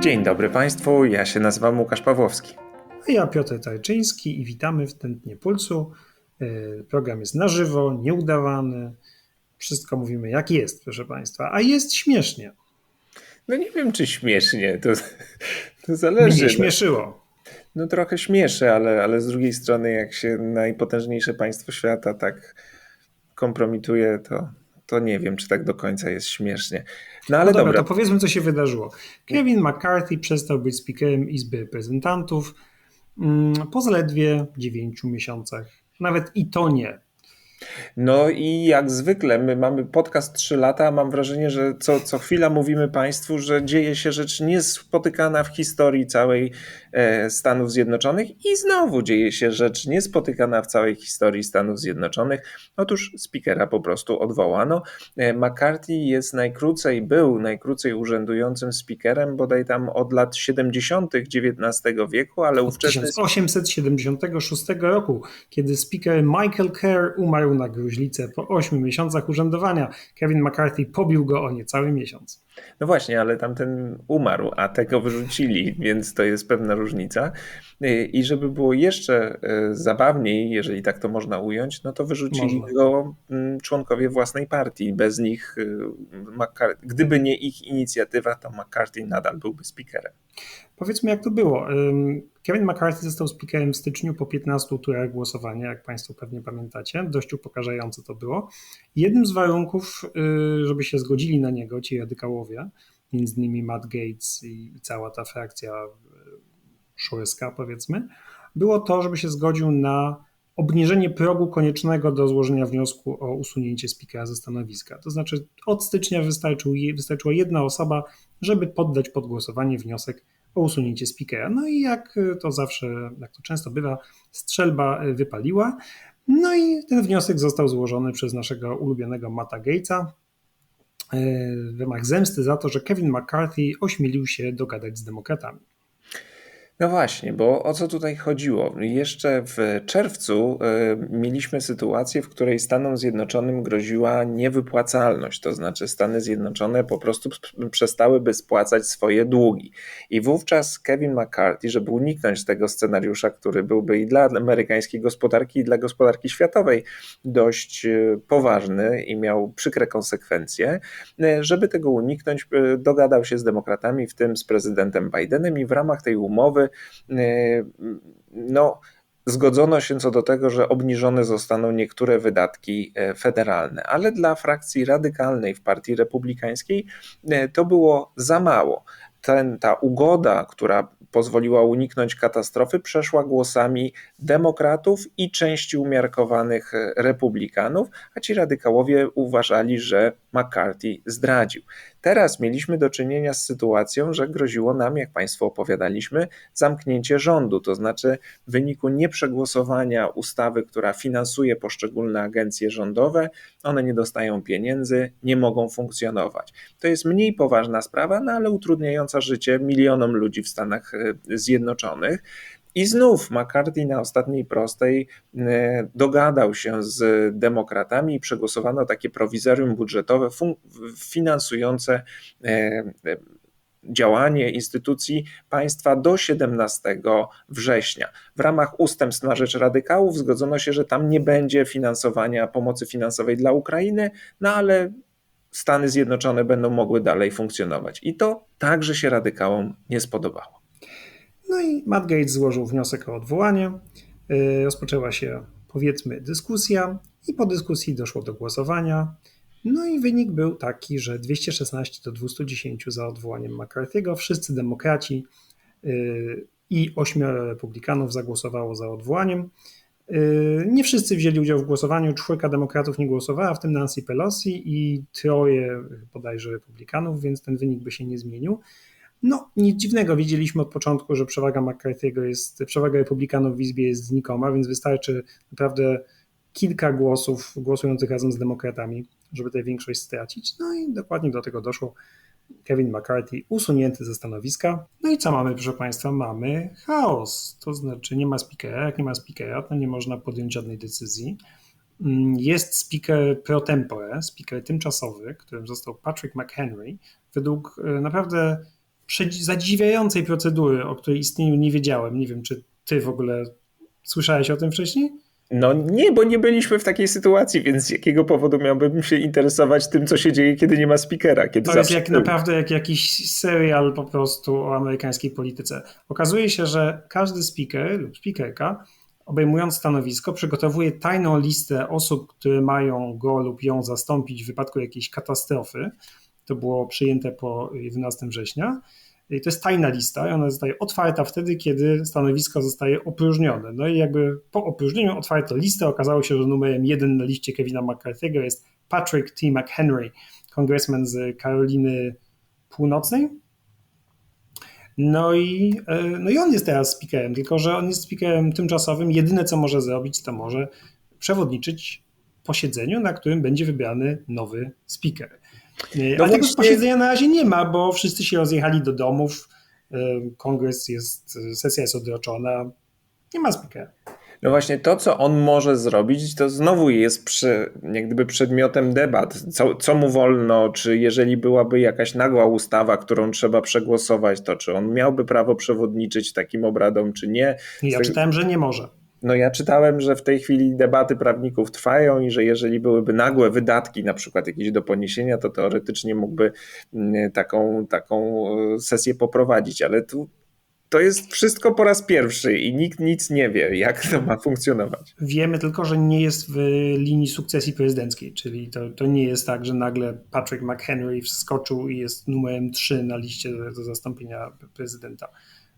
Dzień dobry Państwu, ja się nazywam Łukasz Pawłowski. A ja Piotr Tajczyński i witamy w Tętnie Pulsu. E, program jest na żywo, nieudawany. Wszystko mówimy jak jest, proszę Państwa. A jest śmiesznie. No nie wiem, czy śmiesznie, to, to zależy. Mnie śmieszyło. No trochę śmieszy, ale, ale z drugiej strony jak się najpotężniejsze państwo świata tak kompromituje, to, to nie wiem, czy tak do końca jest śmiesznie. No ale no dobra, dobra, to powiedzmy, co się wydarzyło. Kevin McCarthy przestał być speakerem Izby Reprezentantów mm, po zaledwie 9 miesiącach. Nawet i to nie. No i jak zwykle, my mamy podcast 3 lata, a mam wrażenie, że co, co chwila mówimy Państwu, że dzieje się rzecz niespotykana w historii całej Stanów Zjednoczonych i znowu dzieje się rzecz niespotykana w całej historii Stanów Zjednoczonych. Otóż speakera po prostu odwołano. E, McCarthy jest najkrócej, był najkrócej urzędującym speakerem bodaj tam od lat 70. XIX wieku, ale ówczesny... 1876 roku, kiedy speaker Michael Kerr umarł na gruźlicę po 8 miesiącach urzędowania. Kevin McCarthy pobił go o niecały miesiąc. No właśnie, ale tamten umarł, a tego wyrzucili, więc to jest pewna różnica. I żeby było jeszcze e, zabawniej, jeżeli tak to można ująć, no to wyrzucili można. go mm, członkowie własnej partii. Bez nich, e, gdyby nie ich inicjatywa, to McCarthy nadal byłby speakerem. Powiedzmy, jak to było. Kevin McCarthy został speakerem w styczniu po 15 turach głosowania, jak Państwo pewnie pamiętacie. Dość upokarzające to było. Jednym z warunków, y, żeby się zgodzili na niego ci radykałowie, między innymi Matt Gates i cała ta frakcja szurska, powiedzmy, było to, żeby się zgodził na obniżenie progu koniecznego do złożenia wniosku o usunięcie speakera ze stanowiska. To znaczy od stycznia wystarczył, wystarczyła jedna osoba, żeby poddać pod głosowanie wniosek o usunięcie speakera. No i jak to zawsze, jak to często bywa, strzelba wypaliła. No i ten wniosek został złożony przez naszego ulubionego Mata Gatesa e, w ramach zemsty za to, że Kevin McCarthy ośmielił się dogadać z demokratami. No właśnie, bo o co tutaj chodziło? Jeszcze w czerwcu y, mieliśmy sytuację, w której Stanom Zjednoczonym groziła niewypłacalność, to znaczy Stany Zjednoczone po prostu przestałyby spłacać swoje długi. I wówczas Kevin McCarthy, żeby uniknąć tego scenariusza, który byłby i dla amerykańskiej gospodarki, i dla gospodarki światowej dość y, poważny i miał przykre konsekwencje, y, żeby tego uniknąć, dogadał się z demokratami, w tym z prezydentem Bidenem, i w ramach tej umowy Y, no, zgodzono się co do tego, że obniżone zostaną niektóre wydatki e, federalne, ale dla frakcji radykalnej w Partii Republikańskiej e, to było za mało. Ten, ta ugoda, która pozwoliła uniknąć katastrofy, przeszła głosami demokratów i części umiarkowanych e, republikanów, a ci radykałowie uważali, że McCarthy zdradził. Teraz mieliśmy do czynienia z sytuacją, że groziło nam, jak Państwu opowiadaliśmy, zamknięcie rządu, to znaczy w wyniku nieprzegłosowania ustawy, która finansuje poszczególne agencje rządowe, one nie dostają pieniędzy, nie mogą funkcjonować. To jest mniej poważna sprawa, no ale utrudniająca życie milionom ludzi w Stanach e, Zjednoczonych. I znów McCarthy na ostatniej prostej e, dogadał się z demokratami i przegłosowano takie prowizorium budżetowe finansujące e, e, działanie instytucji państwa do 17 września. W ramach ustępstw na rzecz radykałów zgodzono się, że tam nie będzie finansowania pomocy finansowej dla Ukrainy, no ale Stany Zjednoczone będą mogły dalej funkcjonować. I to także się radykałom nie spodobało. No i Matt Gates złożył wniosek o odwołanie. Y, rozpoczęła się, powiedzmy, dyskusja, i po dyskusji doszło do głosowania. No i wynik był taki, że 216 do 210 za odwołaniem McCarthy'ego. Wszyscy demokraci y, i ośmioro republikanów zagłosowało za odwołaniem. Y, nie wszyscy wzięli udział w głosowaniu. Czwórka demokratów nie głosowała, w tym Nancy Pelosi i troje bodajże republikanów, więc ten wynik by się nie zmienił. No, nic dziwnego, widzieliśmy od początku, że przewaga McCarthy'ego jest, przewaga republikanów w Izbie jest znikoma, więc wystarczy naprawdę kilka głosów głosujących razem z demokratami, żeby tę większość stracić. No i dokładnie do tego doszło. Kevin McCarthy usunięty ze stanowiska. No i co mamy, proszę Państwa? Mamy chaos. To znaczy nie ma speakera. Jak nie ma speakera, to nie można podjąć żadnej decyzji. Mm, jest speaker pro tempore, speaker tymczasowy, którym został Patrick McHenry. Według e, naprawdę zadziwiającej procedury, o której istnieniu nie wiedziałem. Nie wiem, czy ty w ogóle słyszałeś o tym wcześniej? No nie, bo nie byliśmy w takiej sytuacji, więc z jakiego powodu miałbym się interesować tym, co się dzieje, kiedy nie ma speakera? Kiedy to jest jak naprawdę jak jakiś serial po prostu o amerykańskiej polityce. Okazuje się, że każdy speaker lub speakerka obejmując stanowisko, przygotowuje tajną listę osób, które mają go lub ją zastąpić w wypadku jakiejś katastrofy. To było przyjęte po 11 września. I to jest tajna lista i ona zostaje otwarta wtedy, kiedy stanowisko zostaje opróżnione. No i jakby po opróżnieniu otwarto listę. Okazało się, że numerem jeden na liście Kevina McCarthy'ego jest Patrick T. McHenry, kongresmen z Karoliny Północnej. No i, e, no i on jest teraz speakerem, tylko że on jest speakerem tymczasowym. Jedyne, co może zrobić, to może przewodniczyć posiedzeniu, na którym będzie wybrany nowy speaker. No Ale tego posiedzenia na razie nie ma, bo wszyscy się rozjechali do domów. Kongres jest, sesja jest odroczona. Nie ma speakera. No właśnie to, co on może zrobić, to znowu jest przy, jak gdyby przedmiotem debat. Co, co mu wolno, czy jeżeli byłaby jakaś nagła ustawa, którą trzeba przegłosować, to czy on miałby prawo przewodniczyć takim obradom, czy nie. Ja czytałem, że nie może. No ja czytałem, że w tej chwili debaty prawników trwają i że jeżeli byłyby nagłe wydatki, na przykład jakieś do poniesienia, to teoretycznie mógłby mm, taką, taką e, sesję poprowadzić, ale tu to jest wszystko po raz pierwszy i nikt nic nie wie, jak to ma funkcjonować. Wiemy tylko, że nie jest w linii sukcesji prezydenckiej, czyli to, to nie jest tak, że nagle Patrick McHenry wskoczył i jest numerem 3 na liście do zastąpienia prezydenta.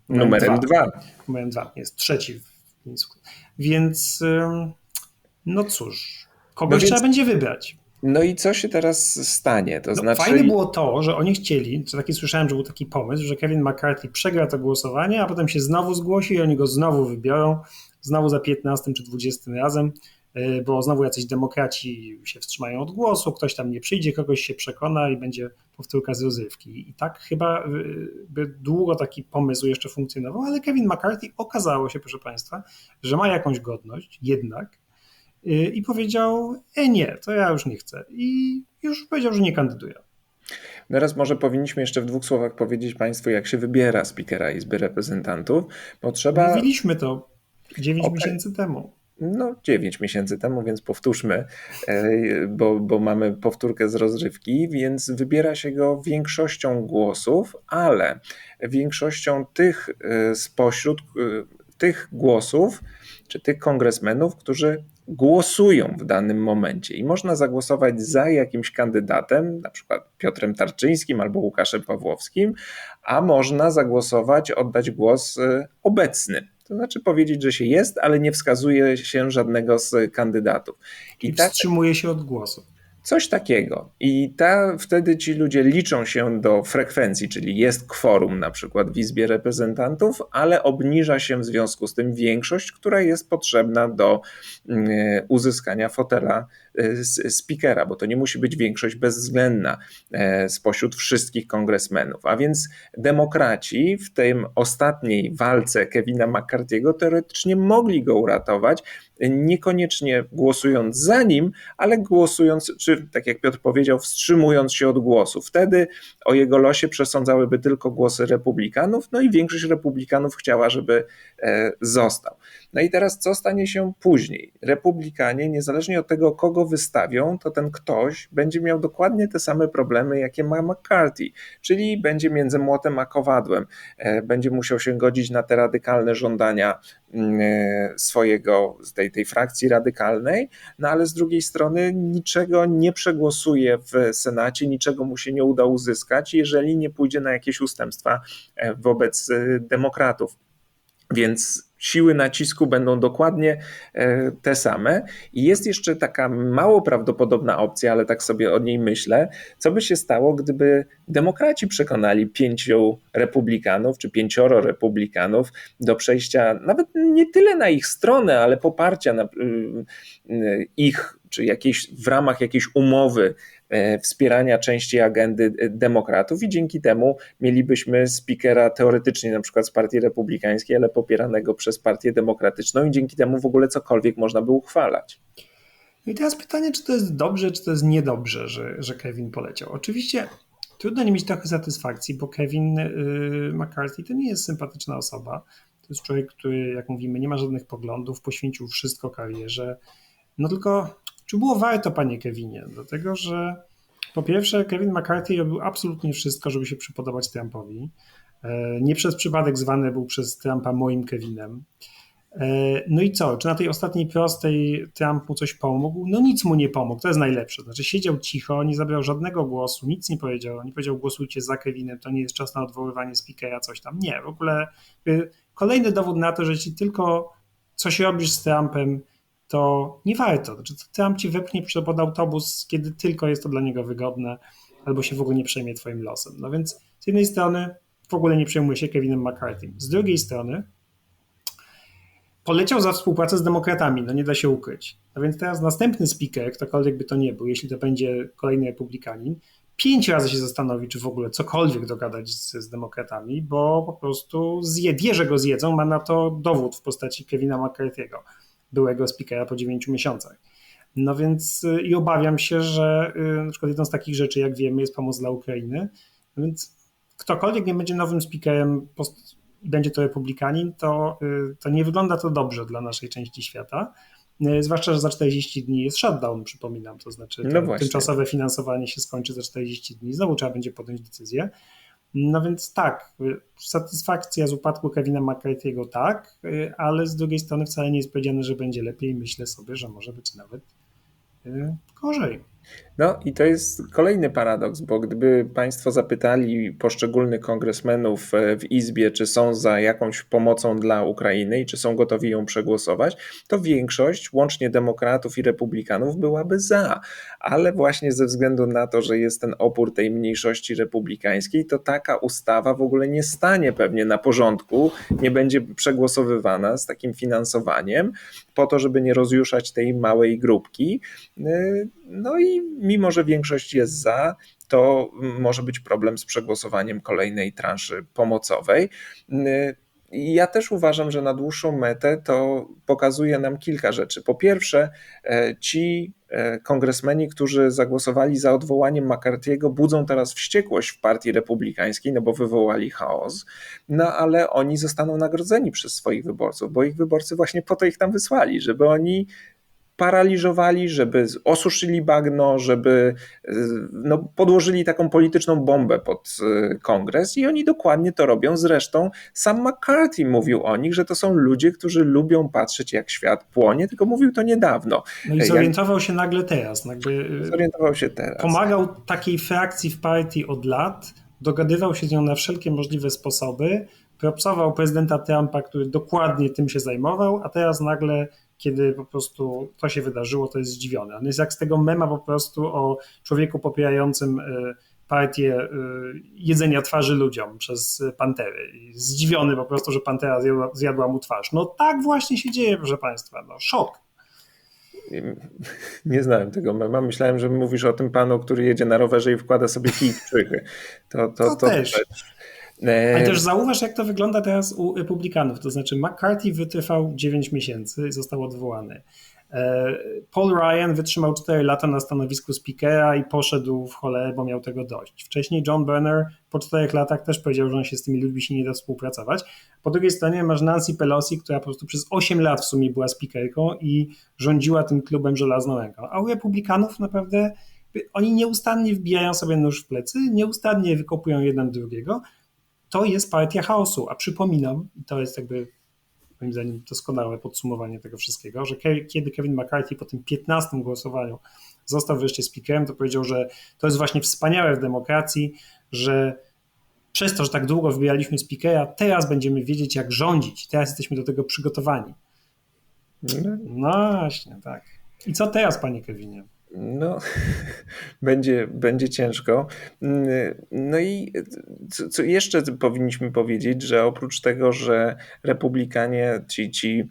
Numerem 2. Numerem 2, jest trzeci w Więc no cóż, kogoś no więc... trzeba będzie wybrać. No i co się teraz stanie? To no, znaczy... Fajne było to, że oni chcieli, co taki słyszałem, że był taki pomysł, że Kevin McCarthy przegra to głosowanie, a potem się znowu zgłosi i oni go znowu wybiorą, znowu za 15 czy 20 razem, bo znowu jacyś demokraci się wstrzymają od głosu, ktoś tam nie przyjdzie, kogoś się przekona i będzie powtórka z rozrywki. I tak chyba e, by długo taki pomysł jeszcze funkcjonował, ale Kevin McCarthy okazało się, proszę Państwa, że ma jakąś godność jednak i powiedział: E, nie, to ja już nie chcę. I już powiedział, że nie kandyduje. Teraz może powinniśmy jeszcze w dwóch słowach powiedzieć Państwu, jak się wybiera spikera Izby Reprezentantów, bo trzeba. Mówiliśmy to 9 okay. miesięcy temu. No, 9 miesięcy temu, więc powtórzmy, e, bo, bo mamy powtórkę z rozrywki, więc wybiera się go większością głosów, ale większością tych e, spośród e, tych głosów, czy tych kongresmenów, którzy głosują w danym momencie i można zagłosować za jakimś kandydatem, na przykład Piotrem Tarczyńskim albo Łukaszem Pawłowskim, a można zagłosować, oddać głos y, obecny. To znaczy powiedzieć, że się jest, ale nie wskazuje się żadnego z kandydatów. I, I tak, wstrzymuje się od głosu. Coś takiego. I ta, wtedy ci ludzie liczą się do frekwencji, czyli jest kworum na przykład w Izbie Reprezentantów, ale obniża się w związku z tym większość, która jest potrzebna do mm, uzyskania fotela e, speakera, bo to nie musi być większość bezwzględna e, spośród wszystkich kongresmenów. A więc demokraci w tym ostatniej walce Kevina McCarthy'ego teoretycznie mogli go uratować, niekoniecznie głosując za nim, ale głosując, czy tak jak Piotr powiedział, wstrzymując się od głosu. Wtedy o jego losie przesądzałyby tylko głosy republikanów, no i większość republikanów chciała, żeby e, został. No i teraz co stanie się później? Republikanie, niezależnie od tego, kogo wystawią, to ten ktoś będzie miał dokładnie te same problemy, jakie ma McCarthy, czyli będzie między młotem a kowadłem. E, będzie musiał się godzić na te radykalne żądania swojego, tej, tej frakcji radykalnej, no ale z drugiej strony niczego nie przegłosuje w Senacie, niczego mu się nie uda uzyskać, jeżeli nie pójdzie na jakieś ustępstwa e, wobec demokratów. Więc siły nacisku będą dokładnie e, te same. I jest jeszcze taka mało prawdopodobna opcja, ale tak sobie o niej myślę, co by się stało, gdyby demokraci przekonali pięciu republikanów, czy pięcioro republikanów do przejścia nawet nie tyle na ich stronę, ale poparcia na y, y, ich czy jakieś, w ramach jakiejś umowy e, wspierania części agendy e, demokratów i dzięki temu mielibyśmy speakera teoretycznie na przykład z partii republikańskiej, ale popieranego przez partię demokratyczną i dzięki temu w ogóle cokolwiek można by uchwalać. I teraz pytanie, czy to jest dobrze, czy to jest niedobrze, że, że Kevin poleciał. Oczywiście trudno nie mieć trochę satysfakcji, bo Kevin y, McCarthy to nie jest sympatyczna osoba. To jest człowiek, który, jak mówimy, nie ma żadnych poglądów, poświęcił wszystko karierze. No tylko, czy było warto, panie Kevinie? Dlatego, że po pierwsze, Kevin McCarthy robił absolutnie wszystko, żeby się przypodobać Trumpowi. E, nie przez przypadek zwany był przez Trumpa moim Kevinem. E, no i co? Czy na tej ostatniej prostej Trump mu coś pomógł? No nic mu nie pomógł, to jest najlepsze. Znaczy siedział cicho, nie zabrał żadnego głosu, nic nie powiedział, nie powiedział głosujcie za Kevinem, to nie jest czas na odwoływanie speakera, coś tam. Nie, w ogóle y, kolejny dowód na to, że jeśli tylko coś robisz z Trumpem, to nie warto. Znaczy Trump ci wepchnie pod autobus, kiedy tylko jest to dla niego wygodne, albo się w ogóle nie przejmie twoim losem. No więc z jednej strony w ogóle nie przejmuje się Kevinem McCarthy. Z drugiej strony poleciał za współpracę z demokratami, no nie da się ukryć. No więc teraz następny speaker, ktokolwiek by to nie był, jeśli to będzie kolejny republikanin, pięć razy się zastanowi, czy w ogóle cokolwiek dogadać z, z demokratami, bo po prostu zje, wie, że go zjedzą, ma na to dowód w postaci Kevina McCarthy'ego, byłego speakera po dziewięciu miesiącach. No więc y, i obawiam się, że y, na przykład jedną z takich rzeczy, jak wiemy, jest pomoc dla Ukrainy. No więc ktokolwiek nie będzie nowym speakerem i będzie to republikanin, to, y, to nie wygląda to dobrze dla naszej części świata. Zwłaszcza, że za 40 dni jest shutdown, przypominam, to znaczy no tymczasowe finansowanie się skończy za 40 dni, znowu trzeba będzie podjąć decyzję. No więc tak, y, satysfakcja z upadku Kevina McCarthy'ego tak, ale z drugiej strony wcale nie jest powiedziane, że będzie lepiej. Myślę sobie, że może być nawet gorzej. No i to jest kolejny paradoks, bo gdyby Państwo zapytali poszczególnych kongresmenów e, w Izbie, czy są za jakąś pomocą dla Ukrainy i czy są gotowi ją przegłosować, to większość, łącznie demokratów i republikanów, byłaby za. Ale właśnie ze względu na to, że jest ten opór tej mniejszości republikańskiej, to taka ustawa w ogóle nie stanie pewnie na porządku, nie będzie przegłosowywana z takim finansowaniem, po to, żeby nie rozjuszać tej małej grupki. E, no i mimo, że większość jest za, to może być problem z przegłosowaniem kolejnej transzy pomocowej. Ja też uważam, że na dłuższą metę to pokazuje nam kilka rzeczy. Po pierwsze, e, ci e, kongresmeni, którzy zagłosowali za odwołaniem McCarthy'ego, budzą teraz wściekłość w partii republikańskiej, no bo wywołali chaos, no ale oni zostaną nagrodzeni przez swoich wyborców, bo ich wyborcy właśnie po to ich tam wysłali, żeby oni paraliżowali, żeby osuszyli bagno, żeby e, no, podłożyli taką polityczną bombę pod e, kongres i oni dokładnie to robią. Zresztą sam McCarthy mówił o nich, że to są ludzie, którzy lubią patrzeć jak świat płonie, tylko mówił to niedawno. No i zorientował się nagle teraz. Jakby e, zorientował się teraz. Pomagał takiej frakcji w partii od lat, dogadywał się z nią na wszelkie możliwe sposoby, propsował prezydenta Trumpa, który dokładnie tym się zajmował, a teraz nagle kiedy po prostu to się wydarzyło, to jest zdziwiony. On jest jak z tego mema po prostu o człowieku popierającym e, partię e, jedzenia twarzy ludziom przez pantery. Zdziwiony po prostu, że pantera zjadła, zjadła mu twarz. No tak właśnie się dzieje, proszę Państwa. No, szok. Nie znałem tego mema. Myślałem, że mówisz o tym panu, który jedzie na rowerze i wkłada sobie kij w To, to, to, to też. Też. E, Ale też zauważ, jak to wygląda teraz u republikanów. To znaczy, McCarthy wytrwał 9 miesięcy i został odwołany. E, Paul Ryan wytrzymał 4 lata na stanowisku speakera i poszedł w cholerę, bo miał tego dość. Wcześniej John Berner po 4 latach też powiedział, że on się z tymi ludźmi się nie da współpracować. Po drugiej stronie masz Nancy Pelosi, która po prostu przez 8 lat w sumie była speakerką i rządziła tym klubem żelazną ręką. A u republikanów naprawdę oni nieustannie wbijają sobie nóż w plecy, nieustannie wykopują jeden drugiego, to jest partia chaosu. A przypominam, i to jest jakby moim zdaniem doskonałe podsumowanie tego wszystkiego, że kiedy Kevin McCarthy po tym 15 głosowaniu został wreszcie speakerem, to powiedział, że to jest właśnie wspaniałe w demokracji, że przez to, że tak długo wybieraliśmy speakera, teraz będziemy wiedzieć, jak rządzić. Teraz jesteśmy do tego przygotowani. No właśnie, tak. I co teraz, panie Kevinie? No, będzie, będzie ciężko. No i co, co, jeszcze powinniśmy powiedzieć, że oprócz tego, że republikanie, ci, ci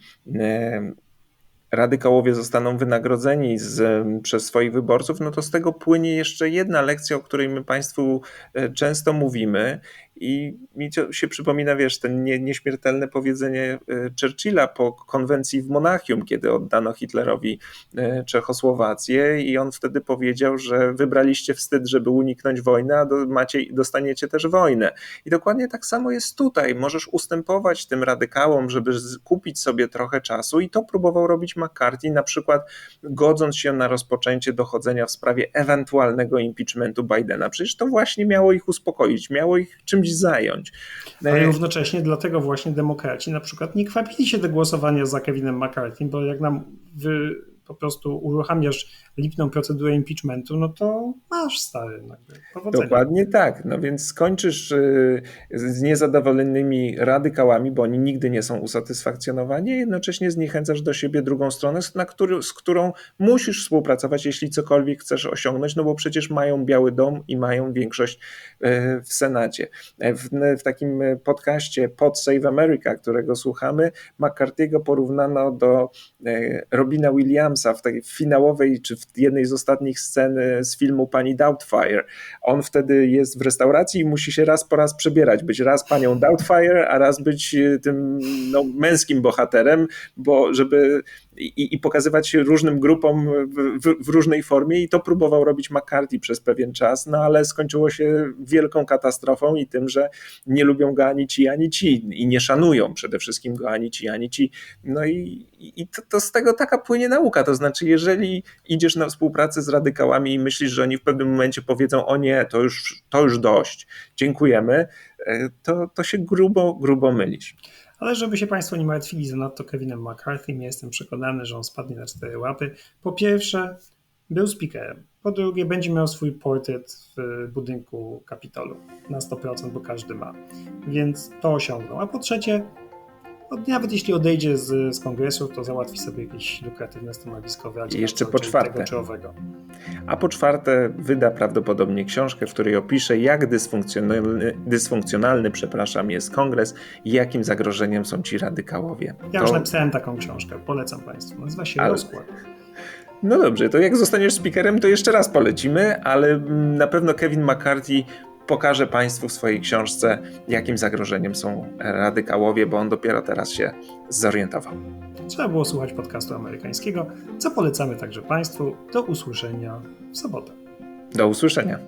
radykałowie zostaną wynagrodzeni z, przez swoich wyborców, no to z tego płynie jeszcze jedna lekcja, o której my Państwu e, często mówimy I mi się przypomina, wiesz, ten nie, nieśmiertelne powiedzenie Churchilla po konwencji w Monachium, kiedy oddano Hitlerowi Czechosłowację i on wtedy powiedział, że wybraliście wstyd, żeby uniknąć wojny, a do, macie, dostaniecie też wojnę. I dokładnie tak samo jest tutaj. Możesz ustępować tym radykałom, żeby kupić sobie trochę czasu i to próbował robić McCarthy, na przykład godząc się na rozpoczęcie dochodzenia w sprawie ewentualnego impeachmentu Bidena. Przecież to właśnie miało ich uspokoić, miało ich czymś zająć. Ale e, równocześnie dlatego właśnie demokraci na przykład nie kwapili się do głosowania za Kevinem McCarthy, bo jak nam wy po prostu uruchamiasz lipną procedurę impeachmentu, no to masz stary. Powodzenia. Dokładnie tak. No więc skończysz y, z niezadowolonymi radykałami, bo oni nigdy nie są usatysfakcjonowani, jednocześnie zniechęcasz do siebie drugą stronę, na który, z którą musisz współpracować, jeśli cokolwiek chcesz osiągnąć, no bo przecież mają Biały Dom i mają większość y, w Senacie. W, w takim podcaście Pod Save America, którego słuchamy, McCarthy'ego porównano do y, Robina Williamsa w tej finałowej czy w jednej z ostatnich scen e, z filmu Pani Doubtfire. On wtedy jest w restauracji i musi się raz po raz przebierać, być raz panią Doubtfire, a raz być e, tym no, męskim bohaterem, bo żeby i, i pokazywać się różnym grupom w, w, w, różnej formie i to próbował robić McCarthy przez pewien czas, no ale skończyło się wielką katastrofą i tym, że nie lubią go ani ci, ani ci i nie szanują przede wszystkim go ani ci, ani ci. No i, i to, to z tego taka płynie nauka, to znaczy jeżeli idziesz na współpracę z radykałami i myślisz, że oni w pewnym momencie powiedzą o nie, to już, to już dość, dziękujemy, e, to, to się grubo, grubo mylisz. Ale żeby się Państwo nie martwili zanadto Kevinem McCarthy, jestem przekonany, że on spadnie na cztery łapy. Po pierwsze, był speakerem. Po drugie, będzie miał swój portret w budynku Kapitolu na 100%, bo każdy ma. Więc to osiągnął. A po trzecie, nawet jeśli odejdzie z, z kongresu, to załatwi sobie jakieś lukratywne stanowisko w I jeszcze po czwarte. A po czwarte wyda prawdopodobnie książkę, w której opisze, jak dysfunkcjonalny, dysfunkcjonalny przepraszam, jest kongres i jakim zagrożeniem są ci radykałowie. Ja to... już napisałem taką książkę, polecam Państwu. Nazywa się ale... Rozkład. No dobrze, to jak zostaniesz speakerem, to jeszcze raz polecimy, ale mm, na pewno Kevin McCarthy pokaże Państwu w swojej książce, jakim zagrożeniem są radykałowie, bo on dopiero teraz się zorientował. Trzeba było słuchać podcastu amerykańskiego, co polecamy także Państwu. Do usłyszenia w sobotę. Do usłyszenia.